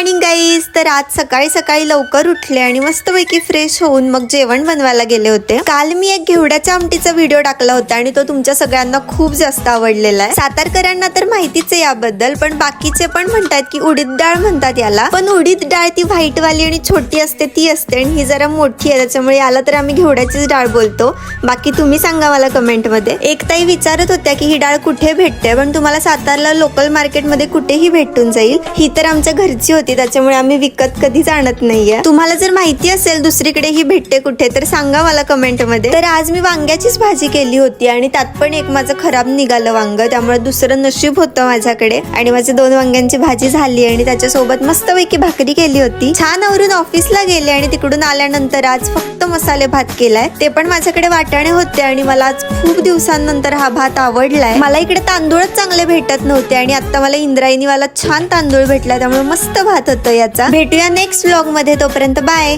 Morning guys तर आज सकाळी सकाळी लवकर उठले आणि मस्तपैकी फ्रेश होऊन मग जेवण बनवायला गेले होते. काल मी एक घेवड्याच्या आमटीचा व्हिडिओ टाकला होता आणि तो तुमच्या सगळ्यांना खूप जास्त आवडलेला आहे. सातारकरांना तर माहितीच आहे याबद्दल पण बाकीचे पण म्हणतात की उडीद डाळ म्हणतात याला. पण उडीद डाळ ती व्हाईट वाली आणि छोटी असते ती असते आणि ही जरा मोठी आहे त्याच्यामुळे याला तर आम्ही घेवड्याचीच डाळ बोलतो. बाकी तुम्ही सांगा मला कमेंटमध्ये एक ताई विचारत होत्या की ही डाळ कुठे भेटते? पण तुम्हाला सातारला लोकल मार्केटमध्ये कुठेही भेटून जाईल. ही तर आमच्या घरची होती. त्याच्यामुळे आम्ही विकत कधीच आणत नाहीये. तुम्हाला जर माहिती असेल दुसरीकडे ही भेटते कुठे तर सांगा मला कमेंटमध्ये तर आज मी वांग्याचीच भाजी केली होती आणि त्यात पण एक माझं खराब निघालं वांग त्यामुळे दुसरं नशीब होतं माझ्याकडे. आणि माझी दोन वांग्यांची भाजी झाली आणि त्याच्यासोबत मस्तपैकी भाकरी केली होती. छान आवरून ऑफिसला गेले आणि तिकडून आल्यानंतर आज फक्त मसाले भात केलाय. ते पण माझ्याकडे वाटाणे होते आणि मला आज खूप दिवसांनंतर हा भात आवडलाय. मला इकडे तांदूळच चांगले भेटत नव्हते आणि आता मला इंद्रायणीवाला छान तांदूळ भेटला त्यामुळे मस्त भात होतं याचा. भेटूया नेक्स्ट व्लॉगमध्ये तोपर्यंत बाय